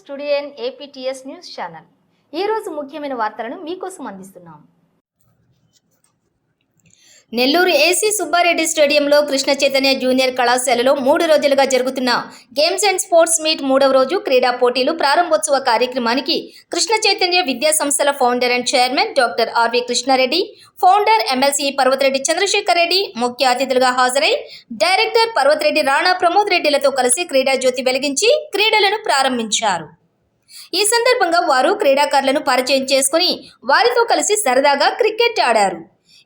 స్టూడియన్ APTS news channel. ఈరోజు ముఖ్యమైన వార్తలను మీకోసం అందిస్తున్నాం. నెల్లూరు ఏసీ సుబ్బారెడ్డి స్టేడియంలో కృష్ణ చైతన్య జూనియర్ కళాశాలలో మూడు రోజులుగా జరుగుతున్న గేమ్స్ అండ్ స్పోర్ట్స్ మీట్ మూడవ రోజు క్రీడా పోటీలు ప్రారంభోత్సవ కార్యక్రమానికి కృష్ణ చైతన్య విద్యా సంస్థల founder and chairman doctor R V Krishna Reddy founder MLC Parvatha Reddy Chandrasekhar Reddy ముఖ్య అతిథులుగా హాజరై డైరెక్టర్ పర్వతరెడ్డి రాణా ప్రమోద్ రెడ్డిలతో కలిసి క్రీడా జ్యోతి వెలిగించి క్రీడలను ప్రారంభించారు. ఈ సందర్భంగా వారు క్రీడాకారులను పరిచయం చేసుకుని వారితో కలిసి సరదాగా క్రికెట్ ఆడారు.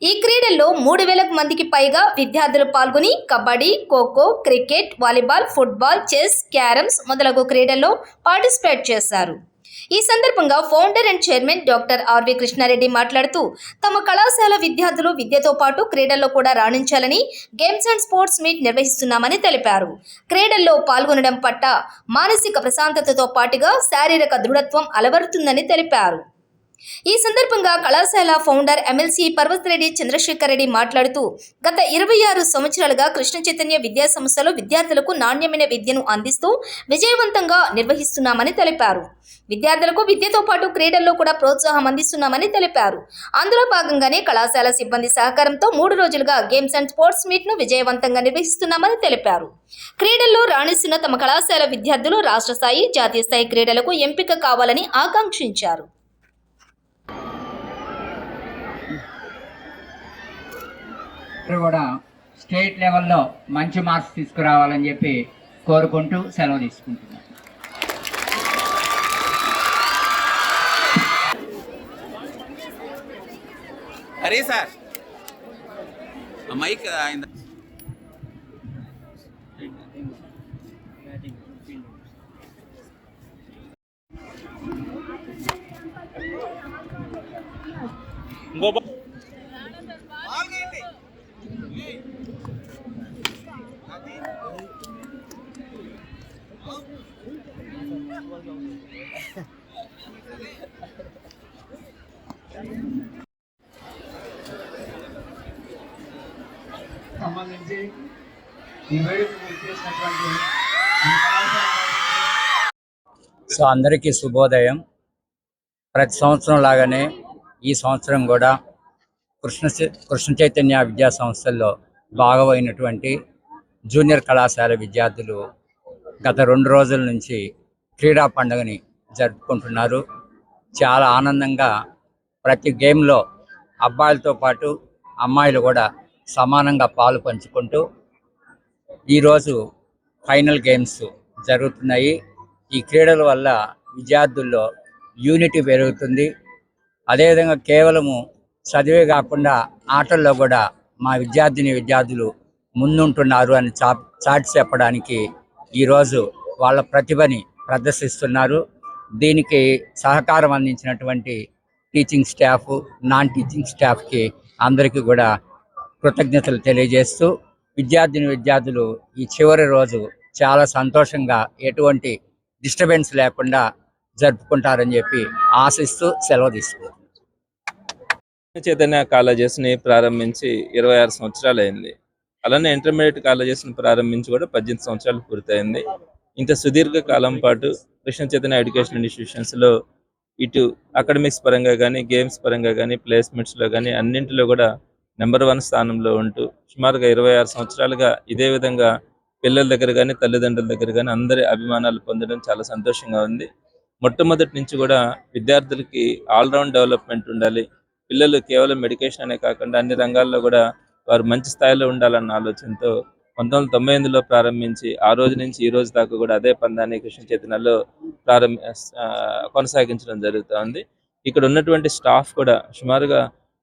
ఈ క్రీడల్లో మూడు వేలకు మందికి పైగా విద్యార్థులు పాల్గొని kabaddi kho kho cricket volleyball football chess carroms మొదలగు క్రీడల్లో పార్టిసిపేట్ చేశారు. ఈ సందర్భంగా founder and chairman doctor R V Krishna Reddy మాట్లాడుతూ తమ కళాశాల విద్యార్థులు విద్యతో పాటు క్రీడల్లో కూడా రాణించాలని గేమ్స్ అండ్ స్పోర్ట్స్ మీట్ నిర్వహిస్తున్నామని తెలిపారు. క్రీడల్లో పాల్గొనడం పట్ల మానసిక ప్రశాంతతతో పాటుగా శారీరక దృఢత్వం అలవరుతుందని తెలిపారు. ఈ సందర్భంగా కళాశాల ఫౌండర్ ఎమ్మెల్సీ పర్వతరెడ్డి చంద్రశేఖర్ రెడ్డి మాట్లాడుతూ గత ఇరవై ఆరు సంవత్సరాలుగా కృష్ణ చైతన్య విద్యా సంస్థలో విద్యార్థులకు నాణ్యమైన విద్యను అందిస్తూ విజయవంతంగా నిర్వహిస్తున్నామని తెలిపారు. విద్యార్థులకు విద్యతో పాటు క్రీడల్లో కూడా ప్రోత్సాహం అందిస్తున్నామని తెలిపారు. అందులో భాగంగానే కళాశాల సిబ్బంది సహకారంతో మూడు రోజులుగా గేమ్స్ అండ్ స్పోర్ట్స్ మీట్ను విజయవంతంగా నిర్వహిస్తున్నామని తెలిపారు. క్రీడల్లో రాణిస్తున్న తమ కళాశాల విద్యార్థులు రాష్ట్ర స్థాయి జాతీయ స్థాయి క్రీడలకు ఎంపిక కావాలని ఆకాంక్షించారు. కూడా స్టేట్ లెవెల్లో మంచి మార్క్స్ తీసుకురావాలని చెప్పి కోరుకుంటూ సెలవు తీసుకుంటున్నాను. అరే సార్. మైక్ ఆయన. ఇంకో సంబంధించి ఈ సో అందరికీ శుభోదయం. ప్రతి సంవత్సరం లాగానే ఈ సంవత్సరం కూడా కృష్ణ చై- కృష్ణ చైతన్య విద్యా సంస్థల్లో భాగమైనటువంటి జూనియర్ కళాశాల విద్యార్థులు గత రెండు రోజుల నుంచి క్రీడా పండుగని జరుపుకుంటున్నారు. చాలా ఆనందంగా ప్రతి గేమ్లో అబ్బాయిలతో పాటు అమ్మాయిలు కూడా సమానంగా పాలు పంచుకుంటూ ఈరోజు ఫైనల్ గేమ్స్ జరుగుతున్నాయి. ఈ క్రీడల వల్ల విద్యార్థుల్లో యూనిటీ పెరుగుతుంది. అదేవిధంగా కేవలము చదివే కాకుండా ఆటల్లో కూడా మా విద్యార్థిని విద్యార్థులు ముందుంటున్నారు అని చా చాటి చెప్పడానికి ఈరోజు వాళ్ళ ప్రతిభని ప్రదర్శిస్తున్నారు. దీనికి సహకారం అందించినటువంటి టీచింగ్ స్టాఫ్ నాన్ టీచింగ్ స్టాఫ్కి అందరికీ కూడా కృతజ్ఞతలు తెలియజేస్తూ విద్యార్థిని విద్యార్థులు ఈ చివరి రోజు చాలా సంతోషంగా ఎటువంటి డిస్టర్బెన్స్ లేకుండా జరుపుకుంటారని చెప్పి ఆశిస్తూ సెలవు తీసుకుంటారు చైతన్య కాలేజెస్ని ప్రారంభించి ఇరవై ఆరు సంవత్సరాలు అయింది అలానే ఇంటర్మీడియట్ కాలేజెస్ని ప్రారంభించి కూడా పద్దెనిమిది సంవత్సరాలు పూర్తయింది. ఇంత సుదీర్ఘ కాలం పాటు కృష్ణ చైతన్య ఎడ్యుకేషన్ ఇన్స్టిట్యూషన్స్లో ఇటు అకాడమిక్స్ పరంగా కానీ గేమ్స్ పరంగా కానీ ప్లేస్మెంట్స్లో కానీ అన్నింటిలో కూడా నెంబర్ వన్ స్థానంలో ఉంటూ సుమారుగా ఇరవై ఆరు సంవత్సరాలుగా ఇదే విధంగా పిల్లల దగ్గర కానీ తల్లిదండ్రుల దగ్గర కానీ అందరి అభిమానాలు పొందడం చాలా సంతోషంగా ఉంది. మొట్టమొదటి నుంచి కూడా విద్యార్థులకి ఆల్రౌండ్ డెవలప్మెంట్ ఉండాలి. పిల్లలు కేవలం మెడికేషన్ అనే కాకుండా అన్ని రంగాల్లో కూడా వారు మంచి స్థాయిలో ఉండాలన్న ఆలోచనతో పంతొమ్మిది వందల తొంభై ఎనిమిదిలో ప్రారంభించి ఆ రోజు నుంచి ఈ రోజు దాకా కూడా అదే పందాన్ని కృష్ణ చైతన్యలో ప్రారంభ కొనసాగించడం జరుగుతుంది. ఇక్కడ ఉన్నటువంటి స్టాఫ్ కూడా సుమారుగా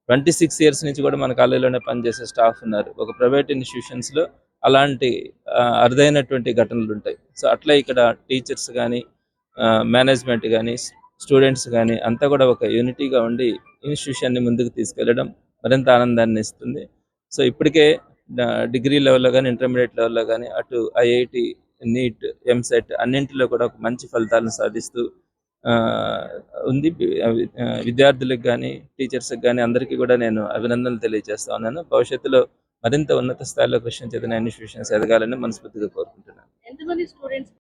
ట్వంటీ సిక్స్ ఇయర్స్ నుంచి కూడా మన కాలేజీలోనే పనిచేసే స్టాఫ్ ఉన్నారు. ఒక ప్రైవేట్ ఇన్స్టిట్యూషన్స్లో అలాంటి ఆ, అరుదైనటువంటి ఘటనలు ఉంటాయి. సో అట్లా ఇక్కడ టీచర్స్ కానీ మేనేజ్మెంట్ కానీ స్టూడెంట్స్ కానీ అంతా కూడా ఒక యూనిటీగా ఉండి ఇన్స్టిట్యూషన్ని ముందుకు తీసుకెళ్ళడం మరింత ఆనందాన్ని ఇస్తుంది. సో ఇప్పటికే డిగ్రీ లెవెల్లో కానీ ఇంటర్మీడియట్ లెవెల్లో కానీ అటు ఐఐటి నీట్ ఎంసెట్ అన్నింటిలో కూడా ఒక మంచి ఫలితాలను సాధిస్తూ ఆ, ఉంది. విద్యార్థులకు కానీ టీచర్స్కి కానీ అందరికీ కూడా నేను అభినందనలు తెలియజేస్తా ఉన్నాను. భవిష్యత్తులో మరింత ఉన్నత స్థాయిలో కృష్ణ చైతన్య ఇన్స్టిట్యూషన్స్ ఎదగాలని మనస్ఫూర్తిగా కోరుకుంటున్నాను. ఎంతమంది స్టూడెంట్స్